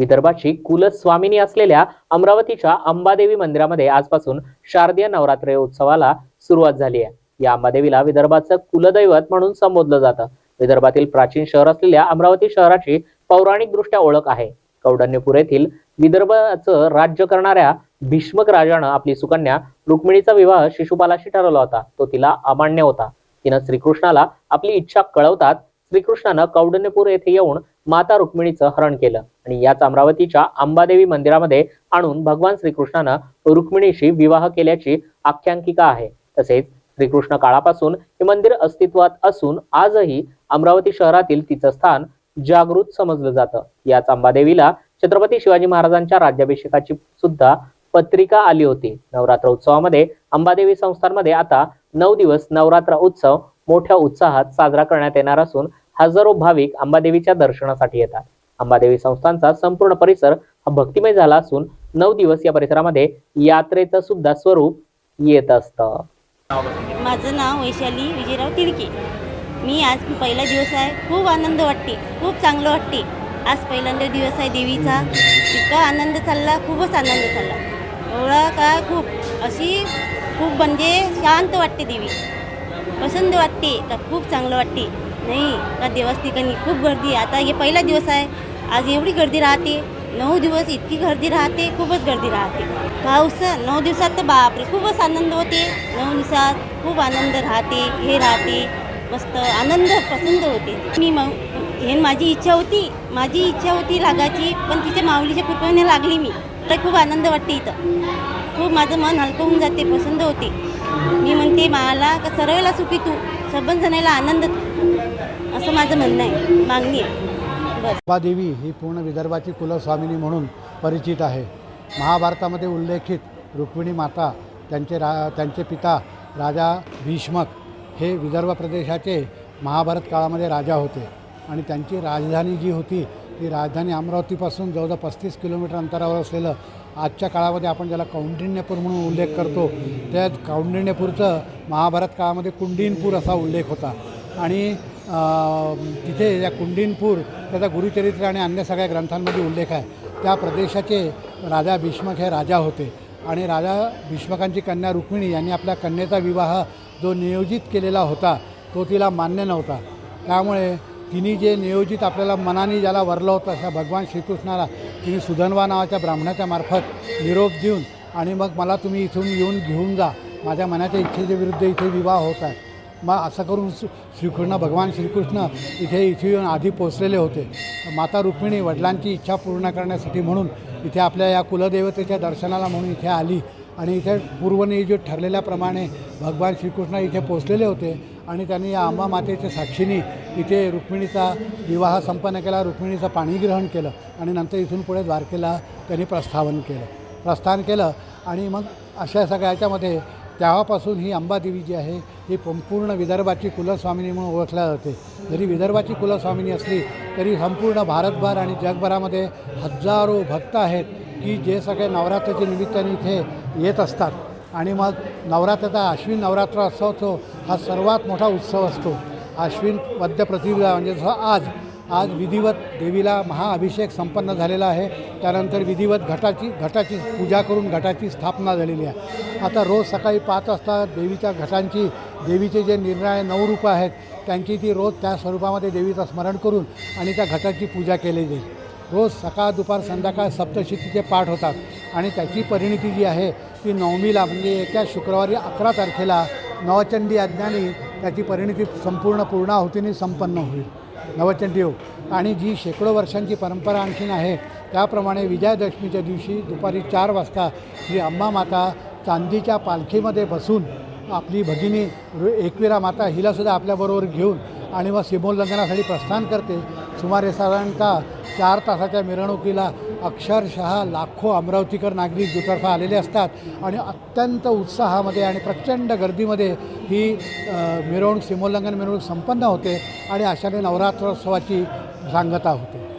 विदर्भाची कुलस्वामिनी असलेल्या अमरावतीच्या अंबादेवी मंदिरामध्ये आजपासून शारदीय नवरात्र उत्सवाला सुरुवात झाली आहे. या अंबादेवीला विदर्भाचं कुलदैवत म्हणून संबोधलं जातं. विदर्भातील प्राचीन शहर असलेल्या अमरावती शहराची पौराणिक दृष्ट्या ओळख आहे. कौडण्यपूर येथील विदर्भाचं राज्य करणाऱ्या भीष्मक राजानं आपली सुकन्या रुक्मिणीचा विवाह शिशुपालाशी ठरवला होता. तो तिला अमान्य होता. तिनं श्रीकृष्णाला आपली इच्छा कळवतात श्रीकृष्णानं कौडण्यपूर येथे येऊन माता रुक्मिणीचं हरण केलं. आणि याच अमरावतीच्या अंबादेवी मंदिरामध्ये आणून भगवान श्रीकृष्णानं रुक्मिणीशी विवाह केल्याची आख्यांकिका आहे. तसेच श्रीकृष्ण काळापासून हे मंदिर अस्तित्वात असून आजही अमरावती शहरातील तिचं स्थान जागृत समजलं जातं. याच अंबादेवीला छत्रपती शिवाजी महाराजांच्या राज्याभिषेकाची सुद्धा पत्रिका आली होती. नवरात्र उत्सवामध्ये अंबादेवी संस्थांमध्ये आता नऊ दिवस नवरात्र उत्सव मोठ्या उत्साहात साजरा करण्यात येणार असून हजारो भाविक अंबादेवीच्या दर्शनासाठी येतात. अंबादेवी संस्थांचा संपूर्ण परिसर हा भक्तिमय झाला असून नऊ दिवस या परिसरामध्ये यात्रेचं सुद्धा स्वरूप येत असतं. माझं नाव वैशाली विजयराव तिडके. मी आज पहिला दिवस आहे. खूप आनंद वाटते. खूप चांगलं वाटते. आज पहिल्यांदा दिवस आहे देवीचा. इतका आनंद चालला. खूपच आनंद चालला. एवढा का खूप? अशी खूप म्हणजे शांत वाटते देवी. पसंत वाटते. का खूप चांगलं वाटते. नाही. का देवास ठिकाणी खूप गर्दी आता हे पहिला दिवस आहे. आज एवढी गर्दी राहते. नऊ दिवस इतकी गर्दी राहते. खूपच गर्दी राहते. पाऊस नऊ दिवसात तर बापरे! खूपच आनंद होते. नऊ दिवसात खूप आनंद राहते. हे राहते. मस्त आनंद पसंत होते. मी मग हे माझी इच्छा होती. माझी इच्छा होती लागायची पण तिच्या माऊलीच्या कृपेने लागली मी. तर खूप आनंद वाटते इथं. खूप माझं मन हलकं होऊन जाते पसंत होते. मी म्हणते मला का सर्वेला सुखी तू? सबन जणाला आनंद तू माझं म्हणणं आहे. मागणी आहे. अंबादेवी ही पूर्ण विदर्भाची कुलस्वामिनी म्हणून परिचित आहे. महाभारतामध्ये उल्लेखित रुक्मिणी माता त्यांचे रा त्यांचे पिता राजा भीष्मक हे विदर्भ प्रदेशाचे महाभारत काळामध्ये राजा होते. आणि त्यांची राजधानी जी होती ती राजधानी अमरावतीपासून जवळजवळ पस्तीस किलोमीटर अंतरावर असलेलं आजच्या काळामध्ये आपण ज्याला कौंडिण्यपूर म्हणून उल्लेख करतो त्या कौंडिण्यपूरचं महाभारत काळामध्ये कुंडिनपूर असा उल्लेख होता. आणि तिथे या कुंडीनपूर त्याचा गुरुचरित्र आणि अन्य सगळ्या ग्रंथांमध्ये उल्लेख आहे. त्या प्रदेशाचे राजा भीष्मक हे राजा होते आणि राजा भीष्मकांची कन्या रुक्मिणी यांनी आपल्या कन्येचा विवाह जो नियोजित केलेला होता तो तिला मान्य नव्हता. त्यामुळे तिने जे नियोजित आपल्याला मनाने ज्याला वरलं होतं अशा भगवान श्रीकृष्णाला तिने सुधनवा नावाच्या ब्राह्मणाच्या मार्फत निरोप देऊन आणि मग मला तुम्ही इथून येऊन घेऊन जा. माझ्या मनाच्या इच्छेच्या विरुद्ध इथे विवाह होत आहे. मग असं करून श्री- श्रीकृष्ण भगवान श्रीकृष्ण इथे इथे येऊन आधी पोचलेले होते. माता रुक्मिणी वडिलांची इच्छा पूर्ण करण्यासाठी म्हणून इथे आपल्या या कुलदेवतेच्या दर्शनाला म्हणून इथे आली. आणि इथे पूर्वनियोजित ठरलेल्याप्रमाणे भगवान श्रीकृष्ण इथे पोचलेले होते आणि त्यांनी या अंबा मातेच्या साक्षीने इथे रुक्मिणीचा विवाह संपन्न केला रुक्मिणीचं पाणीग्रहण केलं आणि नंतर इथून पुढे द्वारकेला त्यांनी प्रस्थावन केलं. प्रस्थान केलं आणि मग अशा सगळ्याच्यामध्ये तेव्हापासून ही अंबादेवी जी आहे ही संपूर्ण विदर्भाची कुलस्वामिनी म्हणून ओळखल्या जाते. जरी विदर्भाची कुलस्वामिनी असली तरी संपूर्ण भारतभर आणि जगभरामध्ये हजारो भक्त आहेत की जे सगळे नवरात्राच्या निमित्ताने इथे येत असतात. आणि मग नवरात्राचा अश्विन नवरात्र उत्सव हा सर्वात मोठा उत्सव असतो. अश्विन वद्य प्रतिभा म्हणजे जसं आज आज विधिवत देवीला महाअभिषेक संपन्न झालेला आहे. त्यानंतर विधिवत घटाची घटाची पूजा करून घटाची स्थापना झालेली आहे. आता रोज सकाळी पाच वाजता देवीच्या घटांची देवीचे जे निर्णय नऊ रूपं आहेत त्यांची ती रोज त्या स्वरूपामध्ये देवीचं स्मरण करून आणि त्या घटाची पूजा केली जाईल. रोज सकाळ दुपार संध्याकाळ सप्तशतीचे पाठ होतात आणि त्याची परिणिती जी आहे ती नवमीला म्हणजे येत्या शुक्रवारी अकरा तारखेला नवचंडी अज्ञानी त्याची परिणिती संपूर्ण पूर्णाहुतीने संपन्न होईल. नवचंडीव आणि जी शेकडो वर्षांची परंपरा आणखीन आहे त्याप्रमाणे विजयादशमीच्या दिवशी दुपारी चार वाजता श्री अंबा माता चांदीच्या पालखीमध्ये बसून आपली भगिनी एकवीरा एकविरा माता हिलासुद्धा आपल्याबरोबर घेऊन आणि मग सीमोल्लंघनासाठी प्रस्थान करते. सुमारे साधारणतः चार तासाच्या मिरवणुकीला अक्षरशः लाखो अमरावतीकर नागरिक दुतर्फा आलेले असतात आणि अत्यंत उत्साहामध्ये आणि प्रचंड गर्दीमध्ये ही मिरवणूक सीमोल्लंघन मिरवणूक संपन्न होते आणि अशाने नवरात्रोत्सवाची सांगता होते.